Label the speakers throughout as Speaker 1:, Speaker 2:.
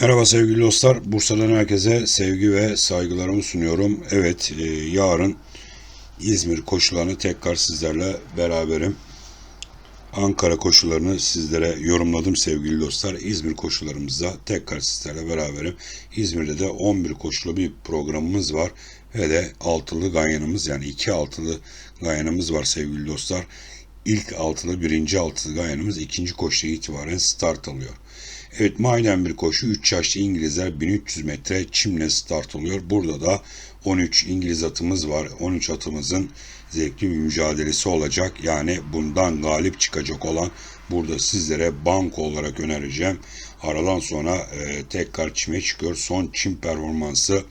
Speaker 1: Merhaba sevgili dostlar. Bursa'dan herkese sevgi ve saygılarımı sunuyorum. Evet, e, yarın İzmir koşularını tekrar sizlerle beraberim. Ankara koşularını sizlere yorumladım sevgili dostlar. İzmir koşularımızda tekrar sizlerle beraberim. İzmir'de de 11 koşulu bir programımız var ve de altılı ganyanımız yani iki altılı ganyanımız var sevgili dostlar. İlk altılı, birinci altılı ganyanımız ikinci koşuya itibaren start alıyor. Evet maiden bir koşu 3 yaşlı İngilizler 1300 metre çimle start oluyor. Burada da 13 İngiliz atımız var. 13 atımızın zevkli bir mücadelesi olacak. Yani bundan galip çıkacak olan burada sizlere banko olarak önereceğim. Aradan sonra e, tekrar çime çıkıyor. Son çim performansı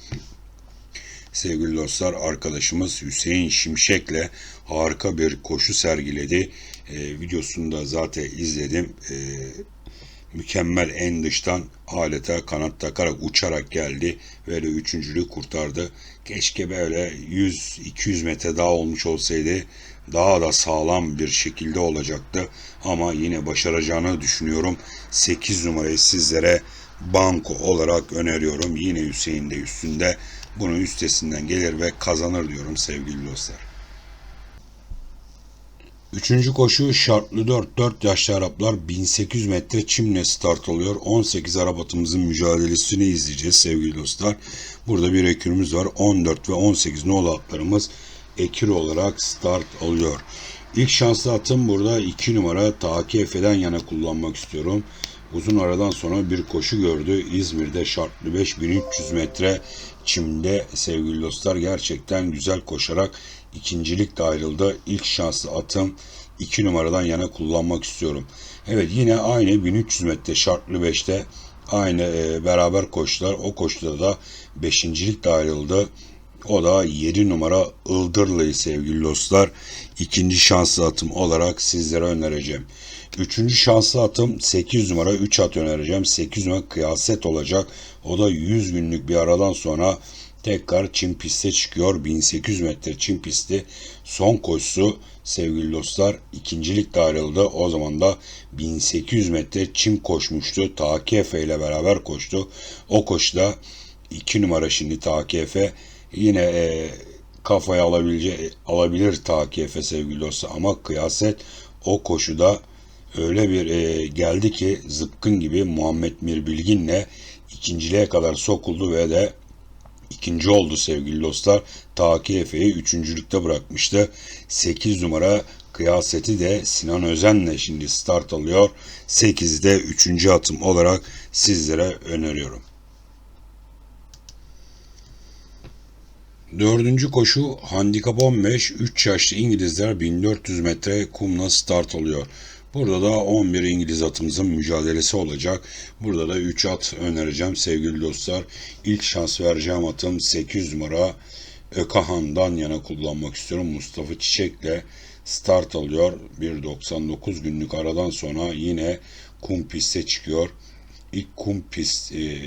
Speaker 1: sevgili dostlar arkadaşımız Hüseyin Şimşek'le harika bir koşu sergiledi. E, videosunu da zaten izledim. E, mükemmel en dıştan alete kanat takarak uçarak geldi ve de üçüncülüğü kurtardı. Keşke böyle 100-200 metre daha olmuş olsaydı daha da sağlam bir şekilde olacaktı. Ama yine başaracağını düşünüyorum. 8 numarayı sizlere banko olarak öneriyorum. Yine Hüseyin de üstünde bunun üstesinden gelir ve kazanır diyorum sevgili dostlar. Üçüncü koşu şartlı 4 4 yaşlı Araplar 1800 metre çimle start oluyor. 18 Arap atımızın mücadelesini izleyeceğiz sevgili dostlar. Burada bir ekürümüz var. 14 ve 18 nolu atlarımız ekür olarak start alıyor. İlk şanslı atım burada 2 numara Taki Efe'den yana kullanmak istiyorum. Uzun aradan sonra bir koşu gördü. İzmir'de şartlı 5 1300 metre çimde sevgili dostlar gerçekten güzel koşarak ikincilik ayrıldı. İlk şanslı atım 2 numaradan yana kullanmak istiyorum. Evet yine aynı 1300 metre şartlı 5'te aynı e, beraber koştular. O koşuda da beşincilik de ayrıldı. O da 7 numara Ildırlı'yı sevgili dostlar. ikinci şanslı atım olarak sizlere önereceğim. Üçüncü şanslı atım 8 numara 3 at önereceğim. 8 numara kıyaset olacak. O da 100 günlük bir aradan sonra tekrar çim piste çıkıyor. 1800 metre çim pisti son koşusu sevgili dostlar ikincilik de ayrıldı. O zaman da 1800 metre çim koşmuştu. Takife ile beraber koştu. O koşuda 2 numara şimdi Takife yine e, kafaya alabilece, alabilir Takife sevgili dostlar ama kıyaset o koşuda öyle bir e, geldi ki zıpkın gibi Muhammed Mirbilgin'le ikinciliğe kadar sokuldu ve de ikinci oldu sevgili dostlar. Taki Efe'yi üçüncülükte bırakmıştı. 8 numara kıyaseti de Sinan Özen'le şimdi start alıyor. 8'de üçüncü atım olarak sizlere öneriyorum. Dördüncü koşu handikap 15. 3 yaşlı İngilizler 1400 metre kumla start alıyor. Burada da 11 İngiliz atımızın mücadelesi olacak. Burada da 3 at önereceğim sevgili dostlar. İlk şans vereceğim atım 8 numara Ökahan'dan yana kullanmak istiyorum. Mustafa Çiçek'le start alıyor. 1.99 günlük aradan sonra yine kum piste çıkıyor. İlk kum pist e,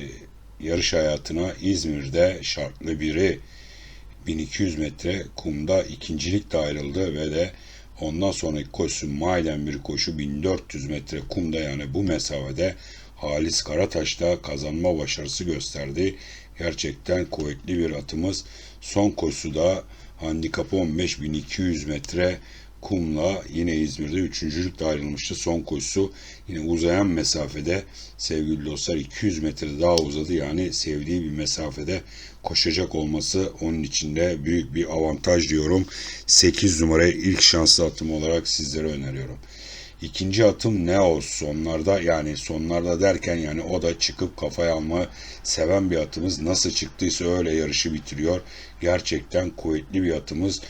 Speaker 1: yarış hayatına İzmir'de şartlı biri 1200 metre kumda ikincilik de ayrıldı ve de ondan sonraki koşu maiden bir koşu 1400 metre kumda yani bu mesafede Halis Karataş'ta kazanma başarısı gösterdi. Gerçekten kuvvetli bir atımız. Son koşuda handikapı 15.200 metre kumla yine İzmir'de üçüncülükle ayrılmıştı. Son koşusu yine uzayan mesafede sevgili dostlar 200 metre daha uzadı. Yani sevdiği bir mesafede koşacak olması onun için de büyük bir avantaj diyorum. 8 numarayı ilk şanslı atım olarak sizlere öneriyorum. İkinci atım Neos sonlarda yani sonlarda derken yani o da çıkıp kafaya alma seven bir atımız. Nasıl çıktıysa öyle yarışı bitiriyor. Gerçekten kuvvetli bir atımız.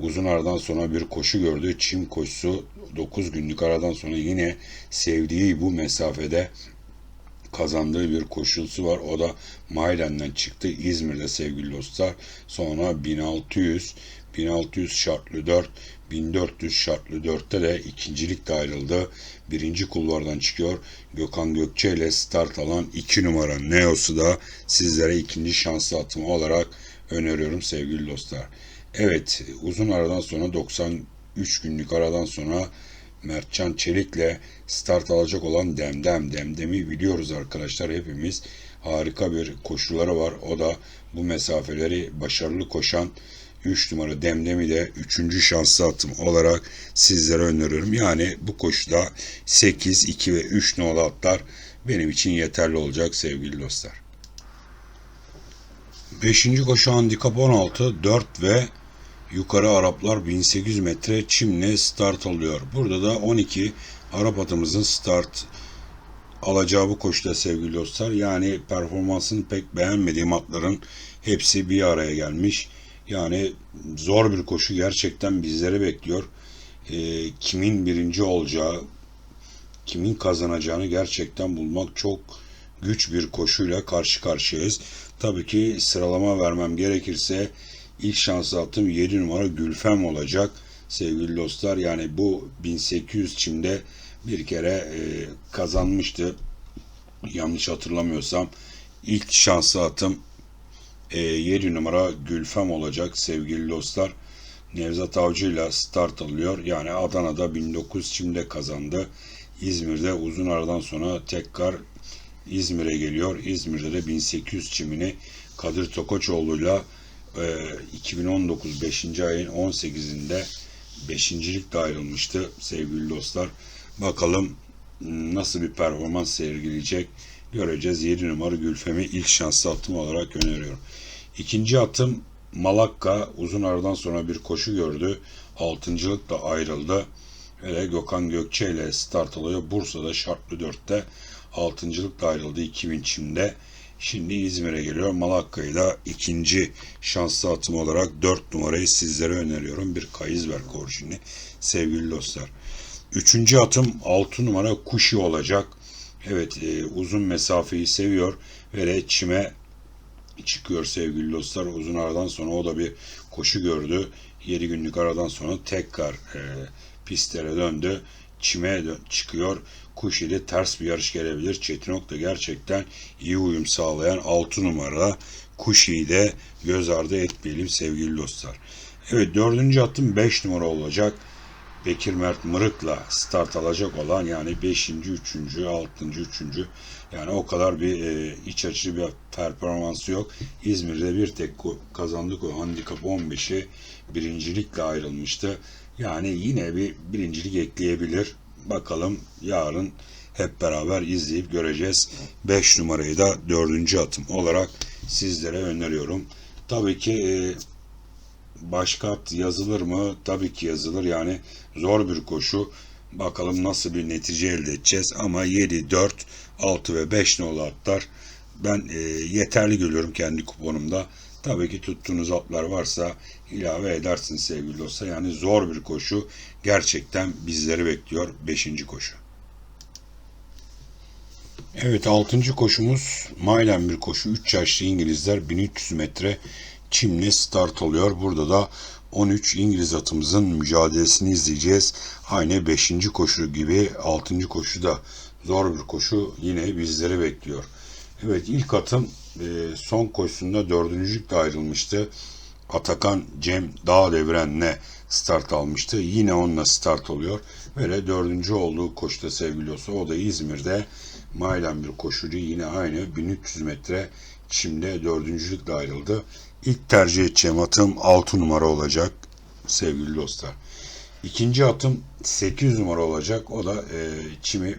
Speaker 1: Uzun aradan sonra bir koşu gördü. Çim koşusu 9 günlük aradan sonra yine sevdiği bu mesafede kazandığı bir koşusu var. O da Maylen'den çıktı. İzmir'de sevgili dostlar. Sonra 1600 1600 şartlı 4 1400 şartlı 4'te de ikincilik de ayrıldı. Birinci kulvardan çıkıyor. Gökhan Gökçe ile start alan 2 numara Neos'u da sizlere ikinci şanslı atımı olarak öneriyorum sevgili dostlar. Evet uzun aradan sonra 93 günlük aradan sonra Mertcan Çelik'le start alacak olan Demdem. Demdem'i biliyoruz arkadaşlar hepimiz. Harika bir koşuları var. O da bu mesafeleri başarılı koşan 3 numara Demdem'i de 3. şanslı atım olarak sizlere öneriyorum. Yani bu koşuda 8, 2 ve 3 nolu atlar benim için yeterli olacak sevgili dostlar. 5. koşu handikap 16, 4 ve yukarı Araplar 1800 metre çimle start alıyor. Burada da 12 Arap atımızın start alacağı bu koşuda sevgili dostlar. Yani performansını pek beğenmediğim atların hepsi bir araya gelmiş. Yani zor bir koşu gerçekten bizleri bekliyor. E, kimin birinci olacağı, kimin kazanacağını gerçekten bulmak çok güç bir koşuyla karşı karşıyayız. Tabii ki sıralama vermem gerekirse ilk şans attığım 7 numara Gülfem olacak sevgili dostlar. Yani bu 1800 çimde bir kere e, kazanmıştı. Yanlış hatırlamıyorsam ilk şanslı atım e, 7 numara Gülfem olacak sevgili dostlar. Nevzat Avcı ile start alıyor. Yani Adana'da 1900 çimde kazandı. İzmir'de uzun aradan sonra tekrar İzmir'e geliyor. İzmir'de de 1800 çimini Kadir Tokoçoğlu'yla e, 2019 5. ayın 18'inde 5.likte ayrılmıştı sevgili dostlar. Bakalım nasıl bir performans sergileyecek göreceğiz. 7 numara Gülfem'i ilk şanslı atım olarak öneriyorum. İkinci atım Malakka uzun aradan sonra bir koşu gördü. Altıncılıkla ayrıldı. Ve Gökhan Gökçe ile start alıyor. Bursa'da şartlı dörtte altıncılıkla ayrıldı 2000 çimde. Şimdi İzmir'e geliyor. Malakka'yı da ikinci şanslı atım olarak 4 numarayı sizlere öneriyorum. Bir Kayızberk orijini sevgili dostlar. Üçüncü atım 6 numara Kuşi olacak. Evet e, uzun mesafeyi seviyor ve çime çıkıyor sevgili dostlar. Uzun aradan sonra o da bir koşu gördü. 7 günlük aradan sonra tekrar e, pistlere döndü. Çime dö- çıkıyor. Kuş ile ters bir yarış gelebilir. Çetinok da gerçekten iyi uyum sağlayan 6 numara Kuşi'yi de göz ardı etmeyelim sevgili dostlar. Evet dördüncü atım 5 numara olacak. Bekir Mert Mırık'la start alacak olan yani 5. 3. 6. 3. yani o kadar bir e, iç açıcı bir performansı yok. İzmir'de bir tek kazandık o handikap 15'i birincilikle ayrılmıştı. Yani yine bir birincilik ekleyebilir. Bakalım yarın hep beraber izleyip göreceğiz. 5 numarayı da 4. atım olarak sizlere öneriyorum. Tabii ki e, başka at yazılır mı? Tabii ki yazılır. Yani zor bir koşu. Bakalım nasıl bir netice elde edeceğiz. Ama 7, 4, 6 ve 5 nolu atlar ben e, yeterli görüyorum kendi kuponumda. Tabii ki tuttuğunuz atlar varsa ilave edersiniz sevgili dostlar. Yani zor bir koşu. Gerçekten bizleri bekliyor 5. koşu. Evet 6. koşumuz Maylen bir koşu. 3 yaşlı İngilizler 1300 metre çimle start alıyor. Burada da 13 İngiliz atımızın mücadelesini izleyeceğiz. Aynı 5. koşu gibi 6. koşu da zor bir koşu yine bizleri bekliyor. Evet ilk atım e, son koşusunda dördüncülükle ayrılmıştı. Atakan Cem Dağ Devren'le start almıştı. Yine onunla start oluyor. Böyle dördüncü olduğu koşuda sevgili olsa o da İzmir'de Maylan bir koşucu yine aynı 1300 metre çimde dördüncülükle ayrıldı. İlk tercih edeceğim atım 6 numara olacak sevgili dostlar. İkinci atım 8 numara olacak. O da e, çimi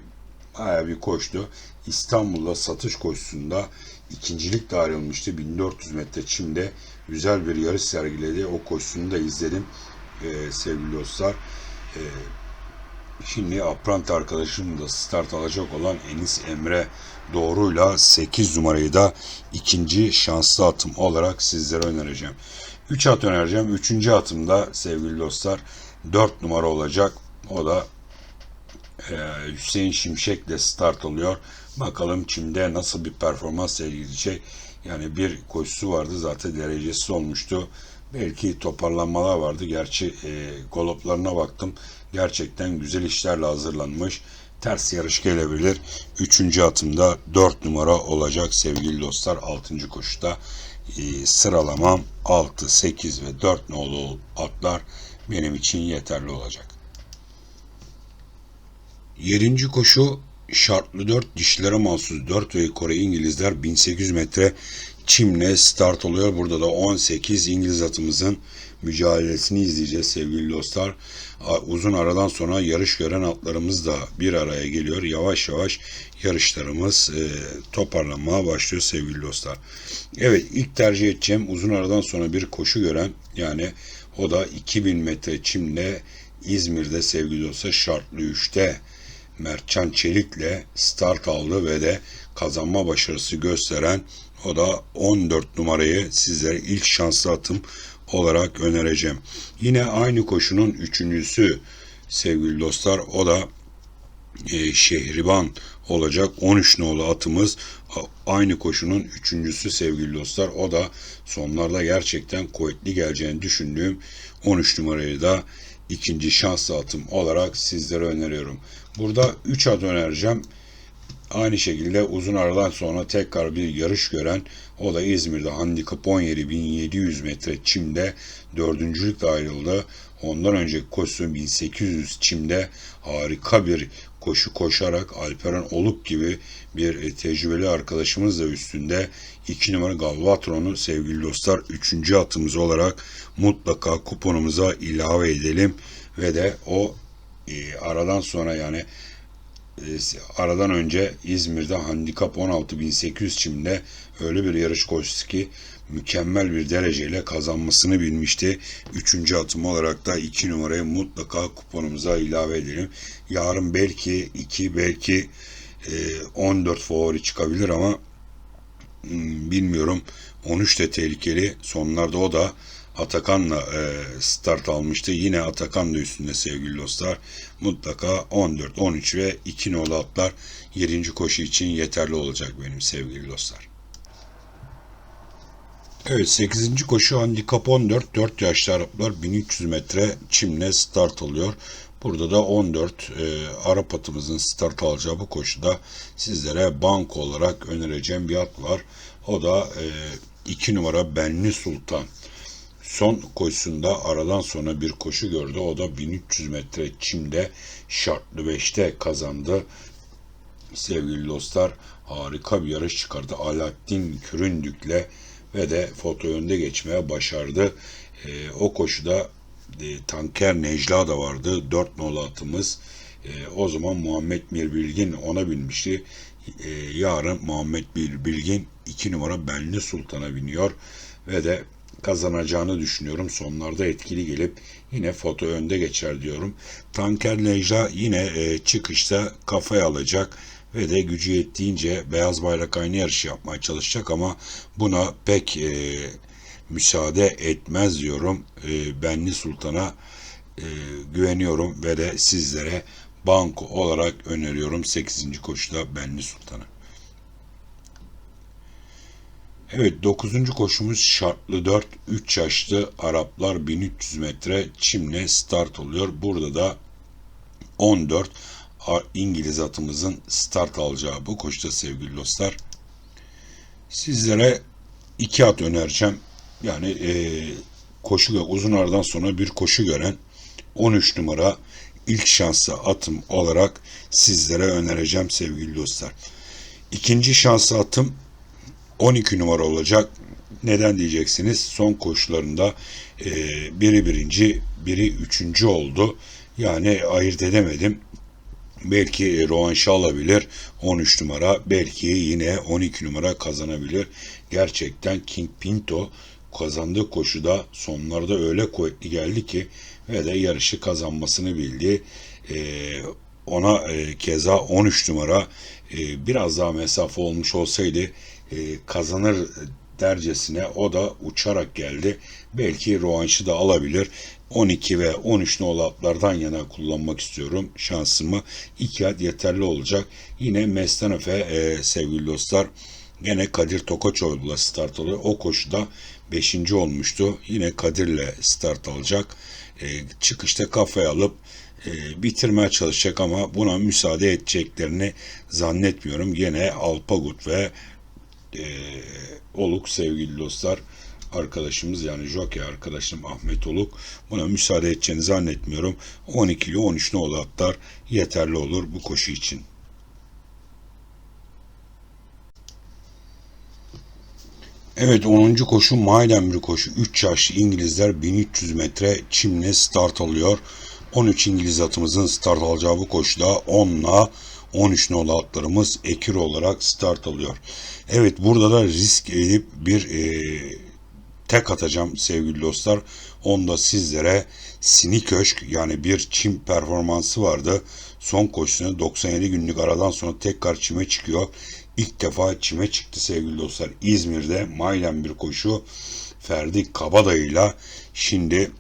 Speaker 1: baya bir koştu. İstanbul'da satış koşusunda ikincilikle ayrılmıştı. 1400 metre çimde güzel bir yarış sergiledi. O koşusunu da izledim e, sevgili dostlar. E, Şimdi Aprant arkadaşım da start alacak olan Enis Emre doğruyla 8 numarayı da ikinci şanslı atım olarak sizlere önereceğim. 3 at önereceğim. 3. atımda sevgili dostlar 4 numara olacak. O da e, Hüseyin Şimşek'le start oluyor. Bakalım Çim'de nasıl bir performans sergileyecek. Yani bir koşusu vardı zaten derecesi olmuştu. Belki toparlanmalar vardı. Gerçi e, goloplarına baktım. Gerçekten güzel işlerle hazırlanmış. Ters yarış gelebilir. Üçüncü atımda 4 numara olacak sevgili dostlar. Altıncı koşuda e, sıralamam 6, 8 ve 4 nolu atlar benim için yeterli olacak. Yedinci koşu şartlı 4 dişlere mahsus 4 ve Kore İngilizler 1800 metre çimle start oluyor. Burada da 18 İngiliz atımızın mücadelesini izleyeceğiz sevgili dostlar. Uzun aradan sonra yarış gören atlarımız da bir araya geliyor. Yavaş yavaş yarışlarımız e, toparlanmaya başlıyor sevgili dostlar. Evet ilk tercih edeceğim uzun aradan sonra bir koşu gören yani o da 2000 metre çimle İzmir'de sevgili dostlar şartlı 3'te Mertcan Çelik'le start aldı ve de kazanma başarısı gösteren o da 14 numarayı sizlere ilk şanslı atım olarak önereceğim. Yine aynı koşunun üçüncüsü sevgili dostlar o da e, Şehriban olacak 13 nolu atımız aynı koşunun üçüncüsü sevgili dostlar o da sonlarda gerçekten kuvvetli geleceğini düşündüğüm 13 numarayı da ikinci şanslı atım olarak sizlere öneriyorum. Burada 3 at önereceğim. Aynı şekilde uzun aradan sonra tekrar bir yarış gören o da İzmir'de handikap 17 1700 metre çimde dördüncülükle ayrıldı. Ondan önceki koşu 1800 çimde harika bir koşu koşarak Alperen Oluk gibi bir e, tecrübeli arkadaşımız da üstünde 2 numara Galvatron'u sevgili dostlar 3. atımız olarak mutlaka kuponumuza ilave edelim ve de o e, aradan sonra yani e, aradan önce İzmir'de handikap 16.800 çimde öyle bir yarış koştu ki mükemmel bir dereceyle kazanmasını bilmişti. Üçüncü atım olarak da 2 numarayı mutlaka kuponumuza ilave edelim. Yarın belki 2 belki e, 14 favori çıkabilir ama hmm, bilmiyorum. 13 de tehlikeli. Sonlarda o da Atakan'la e, start almıştı. Yine Atakan da üstünde sevgili dostlar. Mutlaka 14, 13 ve 2 nolu atlar 7. koşu için yeterli olacak benim sevgili dostlar. Evet 8. koşu handikap 14 4 yaşlı Araplar 1300 metre çimle start alıyor. Burada da 14 e, Arap atımızın start alacağı bu koşuda sizlere banko olarak önereceğim bir at var. O da 2 numara Benli Sultan. Son koşusunda aradan sonra bir koşu gördü. O da 1300 metre çimde şartlı 5'te kazandı. Sevgili dostlar harika bir yarış çıkardı. Alaaddin Küründük'le ve de foto önde geçmeye başardı. E, o koşuda e, Tanker Necla da vardı. 4 nolu atımız. E, o zaman Muhammed Bir Bilgin ona binmişti. E, yarın Muhammed Bilgin 2 numara Benli Sultan'a biniyor ve de kazanacağını düşünüyorum. Sonlarda etkili gelip yine foto önde geçer diyorum. Tanker Necla yine e, çıkışta kafaya alacak ve de gücü yettiğince beyaz bayrak aynı yarışı yapmaya çalışacak ama buna pek e, müsaade etmez diyorum. E, Benli Sultan'a e, güveniyorum ve de sizlere banko olarak öneriyorum 8. koşuda Benli Sultan'ı. Evet 9. koşumuz şartlı 4 3 yaşlı Araplar 1300 metre çimle start oluyor. Burada da 14 İngiliz atımızın start alacağı bu koşuda sevgili dostlar. Sizlere iki at önereceğim. Yani e, koşu uzun aradan sonra bir koşu gören 13 numara ilk şanslı atım olarak sizlere önereceğim sevgili dostlar. İkinci şanslı atım 12 numara olacak. Neden diyeceksiniz? Son koşularında e, biri birinci, biri üçüncü oldu. Yani ayırt edemedim. Belki rövanşı alabilir 13 numara. Belki yine 12 numara kazanabilir. Gerçekten King Pinto kazandığı koşuda sonlarda öyle kuvvetli geldi ki ve de yarışı kazanmasını bildi. Ee, ona e, keza 13 numara e, biraz daha mesafe olmuş olsaydı e, kazanır dercesine o da uçarak geldi. Belki rövanşı da alabilir. 12 ve 13 nolu atlardan yana kullanmak istiyorum şansımı. 2 ad yeterli olacak. Yine Mestanofe e, sevgili dostlar Gene Kadir Tokoçoğlu'la start alıyor. O koşuda 5. olmuştu. Yine Kadir'le start alacak. E, çıkışta kafaya alıp e, bitirmeye çalışacak ama buna müsaade edeceklerini zannetmiyorum. Gene Alpagut ve e, Oluk sevgili dostlar arkadaşımız yani jockey arkadaşım Ahmet Oluk buna müsaade edeceğini zannetmiyorum. 12 ile 13 nolu atlar yeterli olur bu koşu için. Evet 10. koşu Mayden bir koşu. 3 yaşlı İngilizler 1300 metre çimle start alıyor. 13 İngiliz atımızın start alacağı bu koşuda 10 ile 13 nolu atlarımız ekür olarak start alıyor. Evet burada da risk edip bir e, tek atacağım sevgili dostlar. Onda sizlere Sini Köşk yani bir çim performansı vardı. Son koşusuna 97 günlük aradan sonra tekrar çime çıkıyor. İlk defa çime çıktı sevgili dostlar. İzmir'de Maylen bir koşu Ferdi Kabadayı'yla şimdi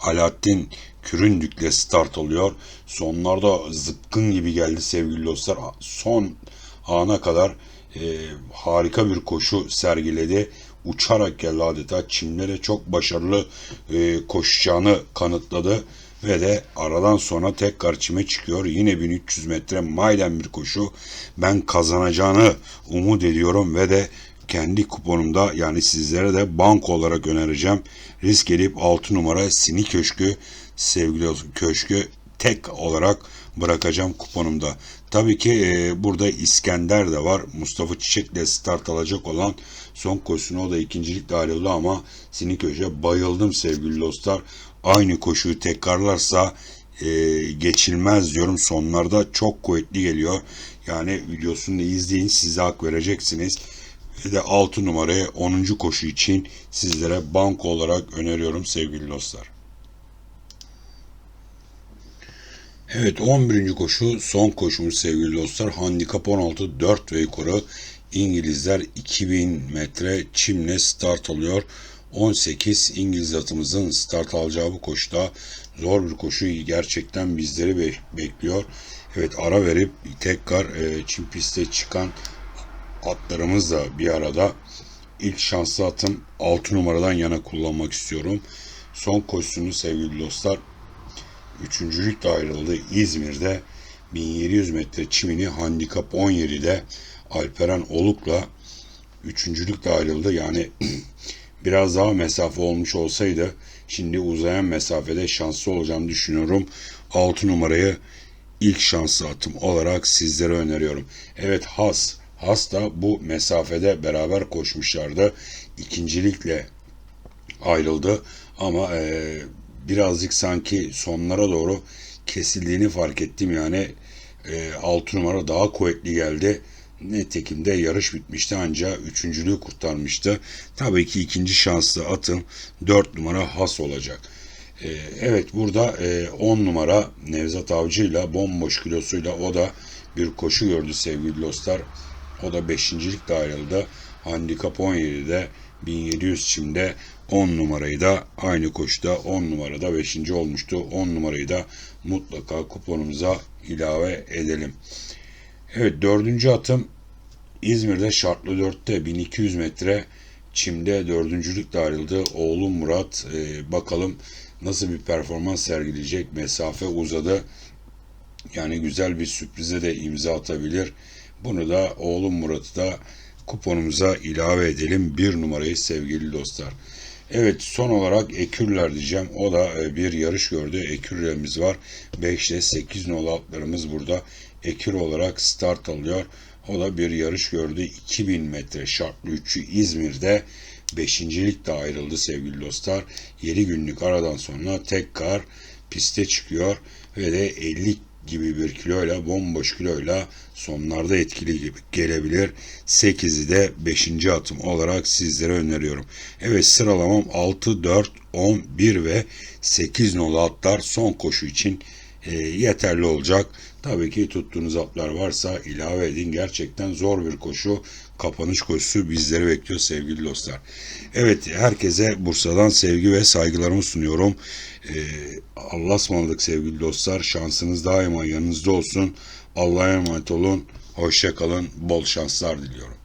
Speaker 1: Alaaddin Küründük'le start alıyor. Sonlarda zıpkın gibi geldi sevgili dostlar. Son ana kadar e, harika bir koşu sergiledi. Uçarak geldi adeta. Çimlere çok başarılı e, koşacağını kanıtladı. Ve de aradan sonra tekrar çime çıkıyor. Yine 1300 metre maylen bir koşu. Ben kazanacağını umut ediyorum ve de kendi kuponumda yani sizlere de banko olarak önereceğim. Risk edip 6 numara Sini Köşkü sevgili Köşkü tek olarak bırakacağım kuponumda. Tabii ki e, burada İskender de var. Mustafa Çiçek'le start alacak olan son koşusuna o da ikincilikle ayrıldı ama Sini Köşk'e bayıldım sevgili dostlar. Aynı koşuyu tekrarlarsa e, geçilmez diyorum. Sonlarda çok kuvvetli geliyor. Yani videosunu izleyin size hak vereceksiniz. Ve de 6 numaraya 10. koşu için sizlere banko olarak öneriyorum sevgili dostlar. Evet 11. koşu son koşumuz sevgili dostlar. Handikap 16 4 ve yukarı İngilizler 2000 metre çimle start alıyor. 18 İngiliz atımızın start alacağı bu koşuda zor bir koşu gerçekten bizleri be bekliyor. Evet ara verip tekrar e, çim piste çıkan atlarımız da bir arada. İlk şanslı atım 6 numaradan yana kullanmak istiyorum. Son koşusunu sevgili dostlar üçüncülük de ayrıldı İzmir'de 1700 metre çimini handikap 17'de Alperen Oluk'la üçüncülük de ayrıldı. Yani biraz daha mesafe olmuş olsaydı şimdi uzayan mesafede şanslı olacağımı düşünüyorum. 6 numarayı ilk şanslı atım olarak sizlere öneriyorum. Evet Has. Has da bu mesafede beraber koşmuşlardı. İkincilikle ayrıldı ama e, birazcık sanki sonlara doğru kesildiğini fark ettim. Yani e, 6 numara daha kuvvetli geldi. Netekim de yarış bitmişti ancak üçüncülüğü kurtarmıştı. Tabii ki ikinci şanslı atım 4 numara has olacak. Ee, evet burada 10 e, numara Nevzat Avcı ile bomboş kilosuyla o da bir koşu gördü sevgili dostlar. O da 5. ligde ayrıldı. Handikap 17'de 1700 çimde 10 numarayı da aynı koşuda 10 numarada 5. olmuştu. 10 numarayı da mutlaka kuponumuza ilave edelim. Evet dördüncü atım İzmir'de şartlı 4'te 1200 metre çimde dördüncülükle ayrıldı. Oğlum Murat e, bakalım nasıl bir performans sergileyecek. Mesafe uzadı. Yani güzel bir sürprize de imza atabilir. Bunu da oğlum Murat'ı da kuponumuza ilave edelim. Bir numarayı sevgili dostlar. Evet son olarak Ekürler diyeceğim. O da e, bir yarış gördü. Ekürlerimiz var. 5 ile 8 nolu atlarımız burada. Ekür olarak start alıyor. O da bir yarış gördü. 2000 metre şartlı 3'ü İzmir'de 5. ligde ayrıldı sevgili dostlar. 7 günlük aradan sonra tekrar piste çıkıyor ve de 50 gibi bir kiloyla bomboş kiloyla sonlarda etkili gibi gelebilir. 8'i de 5. atım olarak sizlere öneriyorum. Evet sıralamam 6, 4, 10, 1 ve 8 nolu atlar son koşu için e, yeterli olacak. Tabii ki tuttuğunuz atlar varsa ilave edin. Gerçekten zor bir koşu. Kapanış koşusu bizleri bekliyor sevgili dostlar. Evet herkese Bursa'dan sevgi ve saygılarımı sunuyorum. Ee, Allah'a ısmarladık sevgili dostlar. Şansınız daima yanınızda olsun. Allah'a emanet olun. Hoşça kalın. Bol şanslar diliyorum.